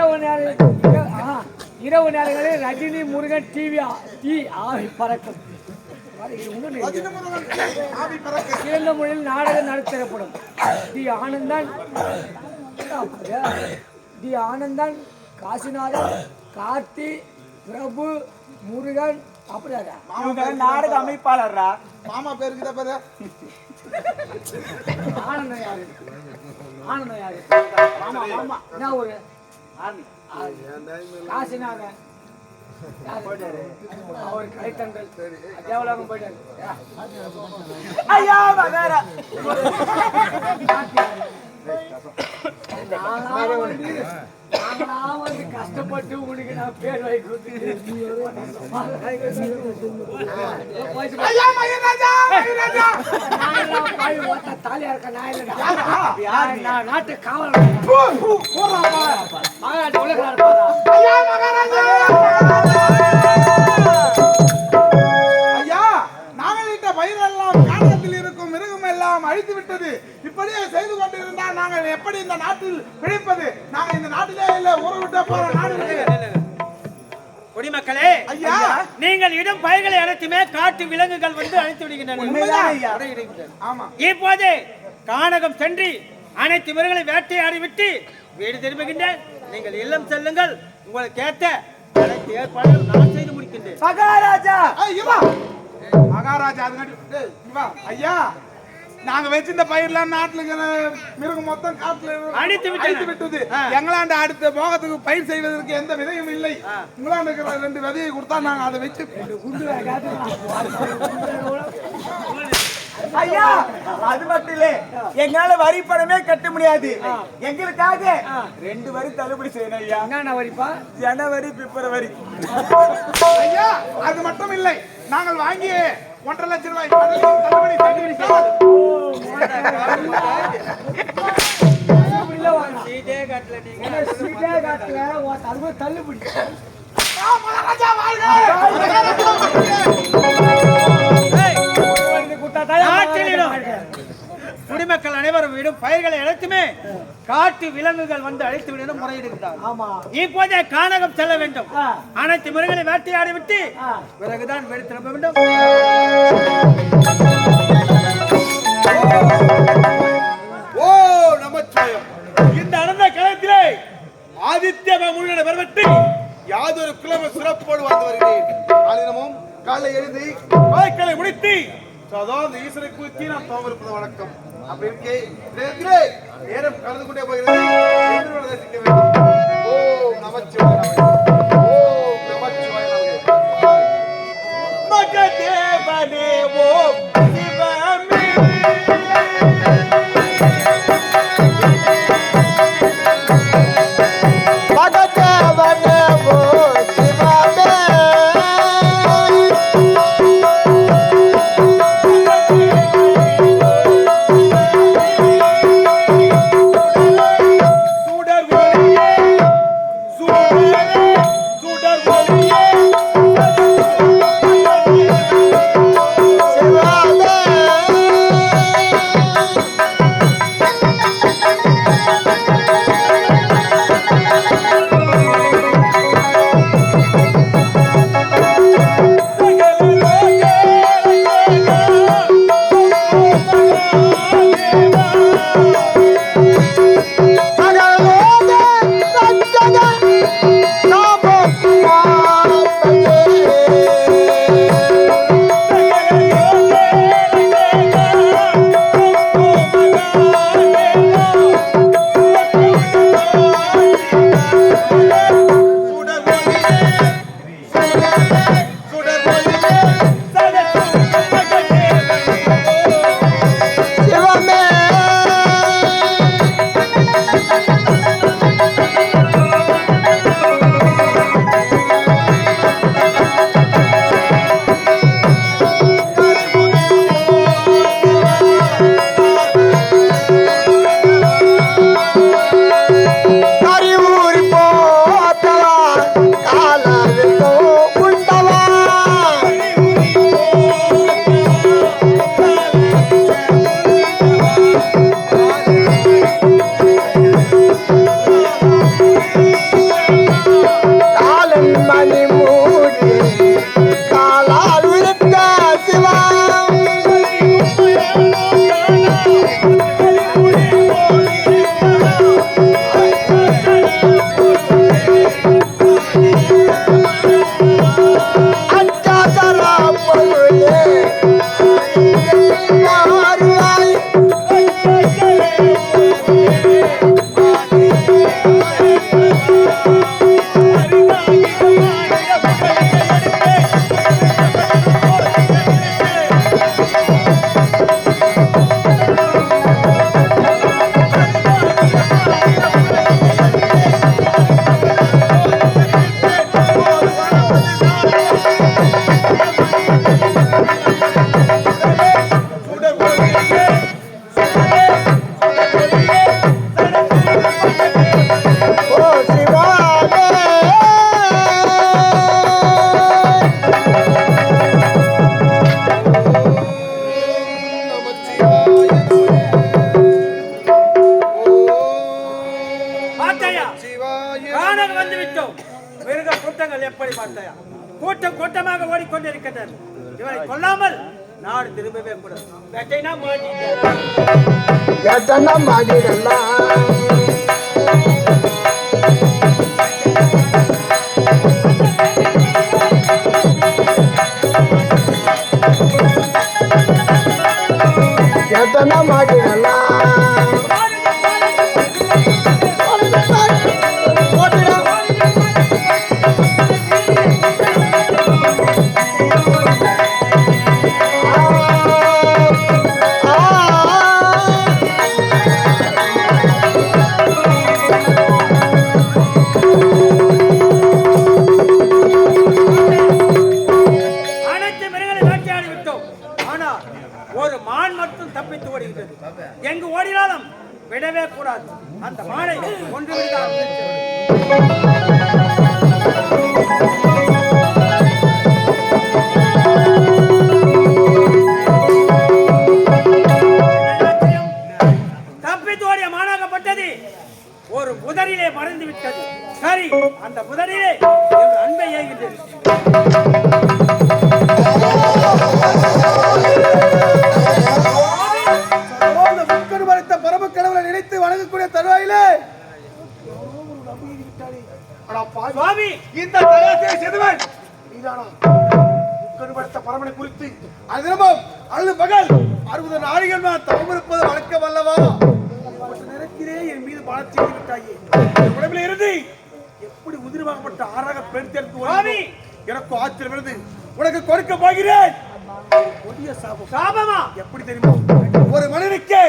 இரவு நேரம் ஆ, இரவு நேரங்களில் ரஜினி முருகன் டிவி டி ஆவி பறக்கும். சிறந்த முறையில் நாடகம் நடத்தப்படும். டி ஆனந்தன்? டி ஆனந்தன் காசிநாதன் கார்த்தி பிரபு முருகன் அப்படியா நாடக அமைப்பாளர்ரா? மாமா பேருக்கு தான் பேரு. ஆனந்தம் யாரு? ஆனந்தம் யாரு? ஆமா ஆமா என்ன ஒரு ஆர்மி. காசிநாதன் யாரு? அவர் கைத்தங்கள் தேவலாகம் போயிட்டாரு. ஐயா நானா நானா வந்து கஷ்டப்பட்டு உங்களுக்கு நான் பேர் வாங்கி கொடுத்துட்டு தாலியா இருக்க நான் இல்லடா. நாட்டு காவல் மகாராஜா உலக இருப்பாரா ஐயா மகாராஜா ஐயா நாங்கள் இட்ட பயிரெல்லாம் காரணத்தில் இருக்கும் மிருகம் எல்லாம் அழித்து விட்டது இப்படியே செய்து கொண்டிருந்தால் நாங்கள் எப்படி இந்த நாட்டில் பிழைப்பது? நாங்கள் இந்த நாட்டிலே இல்ல ஊரை விட்டு போற நாடு. குடிமக்களே ஐயா. நீங்கள் இடும் பயிர்களை அனைத்துமே காட்டு விலங்குகள் வந்து அழைத்து விடுகின்றன. ஆமா. இப்போது கானகம் சென்று அனைத்து மிருகங்களை வேட்டையாடி விட்டு வீடு திரும்புகின்ற நீங்கள் இல்லம் செல்லுங்கள். உங்களுக்கு ஏத்த அனைத்து ஏற்பாடுகள் நான் செய்து முடிக்கின்றேன். மகாராஜா! மகாராஜா கட்டி ஐயா நாங்க வச்சிருந்த பயிர்லாம் நாட்டுல இருக்கிற மிருகம் மொத்தம் காட்டுல அழித்து. அழித்து விட்டது. எங்களாண்ட அடுத்த போகத்துக்கு பயிர் செய்வதற்கு எந்த விதையும் இல்லை. உங்களாண்ட இருக்கிற ரெண்டு விதையை கொடுத்தா நாங்க அதை வச்சு ஐயா அது மட்டும் இல்ல. எங்களால வரி பணமே கட்ட முடியாது. எங்களுக்காக ரெண்டு வரி தள்ளுபடி செய்யணும் ஐயா. என்னென்ன வரிப்பா? ஜனவரி பிப்ரவரி. ஐயா அது மட்டும் இல்லை. நாங்கள் வாங்கிய ஒன்றரை லட்சம் ரூபாய் தள்ளுபடி செய்து தள்ளுபடி குடிமக்கள் அனைவரும் விடும் பயிர்களை அனைத்துமே காட்டு விலங்குகள் வந்து அழைத்து விட முறையிடுகிறார் இப்போதே கானகம் செல்ல வேண்டும். அனைத்து மிருகங்களை வேட்டையாடி விட்டு. பிறகுதான் திரும்ப வேண்டும் ஓ நமச்சிவாயம். இந்த அனந்த களத்திலே ஆதித்ய முழுவதை வரவிட்டு யாதொரு கிழமை சிறப்போடு வாழ்ந்து வருகிறேன். ஆளினமும் காலை எழுதி வாய்க்களை முடித்து சதா அந்த ஈஸ்வரை குறித்து நாம் தோமிருப்பது வணக்கம். அப்படி இருக்கே நேரத்திலே நேரம் கலந்து கொண்டே போகிறது. ஓ நமச்சிவாயம். ஓ நமச்சிவாயம். மகதேவனே ஓம். ஓடிக்கொண்டிருக்கின்றன இவரை கொல்லாமல் நாடு திரும்பவே கூடாது வேட்டைனா காலம் விடவே கூடாது. அந்த மானை கொண்டு விடுகிறார் நினைத்து வணங்கக்கூடிய தருவாயிலே. இந்த தகவலை செய்தவன் பரமனை குறித்து அது தினமும் அழுது பகல். அறுபது நாளிகள் நான் தவம் இருப்பது வழக்கம் அல்லவா? நினைக்கிறே என் மீது பாடம் செய்து விட்டாயே. உடம்பில் இருந்து எப்படி உதிரமாகப்பட்ட ஆறாக பெண் தேர்ந்து! எனக்கு ஆச்சரியம் இருந்து உனக்கு கொடுக்க போகிறேன். சாபமா? எப்படி தெரியுமா? ஒரு மனிதனுக்கு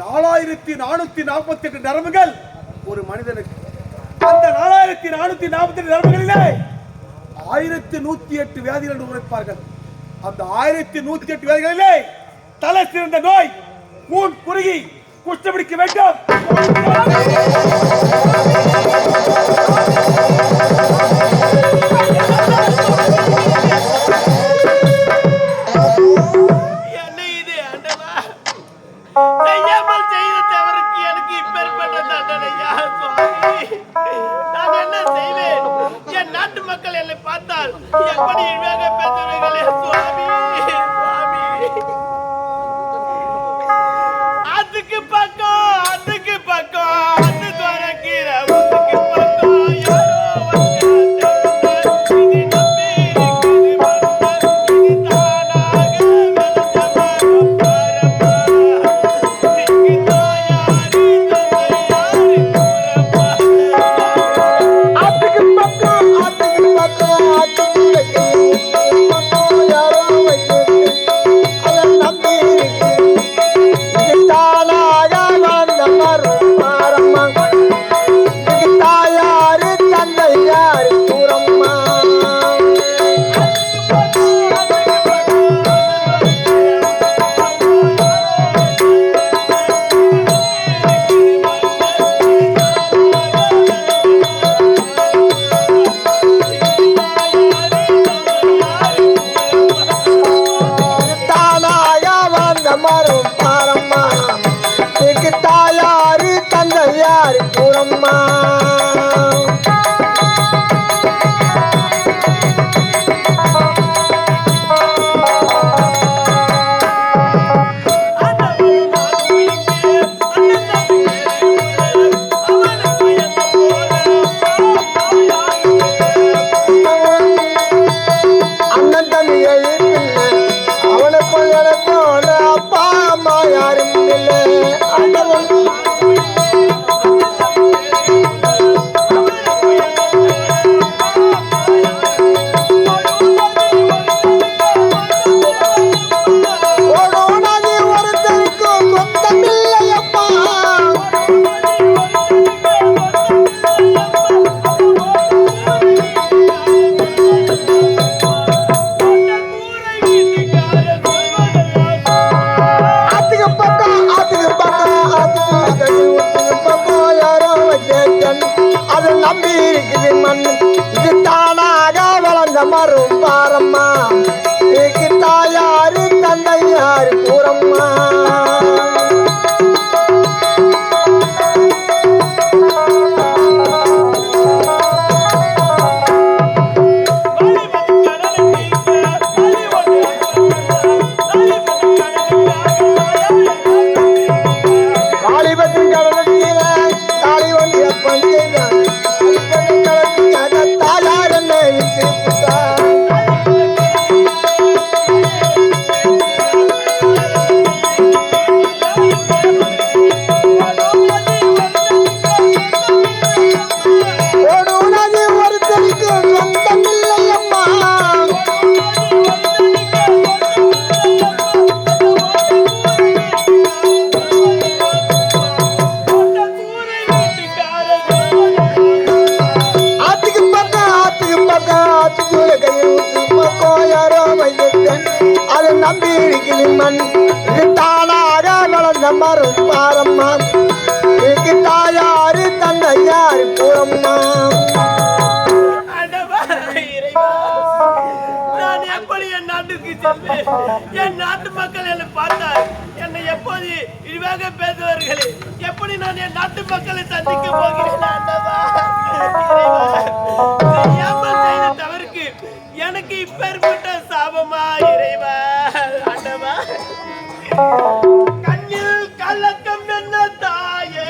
நாலாயிரத்தி நானூத்தி நாற்பத்தி எட்டு நரம்புகள். ஒரு மனிதனுக்கு. அந்த நாலாயிரத்தி நானூத்தி நாற்பத்தி எட்டு நரம்புகளிலே ஆயிரத்தி நூத்தி எட்டு வியாதிகள் என்று உரைப்பார்கள். அந்த ஆயிரத்தி நூத்தி எட்டு வியாதிகளிலே தலை சிறந்த நோய் கூன் குறுகி குஷ்டபிடிக்க வேண்டும். மக்கள் என்னை பார்த்தால் எப்படி இழிவாக பேசுவீர்களே சுவாமி? என் நாட்டுக்கு சென்று என் நாட்டு மக்கள் என்னை பார்த்தார் என்னை எப்போது இழிவாக பேசுவார்கள்? எப்படி நான் என் நாட்டு மக்களை சந்திக்க போகிறேன்? தவறுக்கு எனக்கு இப்பேற்பட்ட சாபமா இறைவா? ஆண்டவா. கண்ணில் கலக்கம் என்ன தாயே?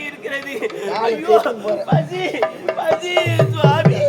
இருக்கிறது ஐயோ பசி பசி சுவாமி.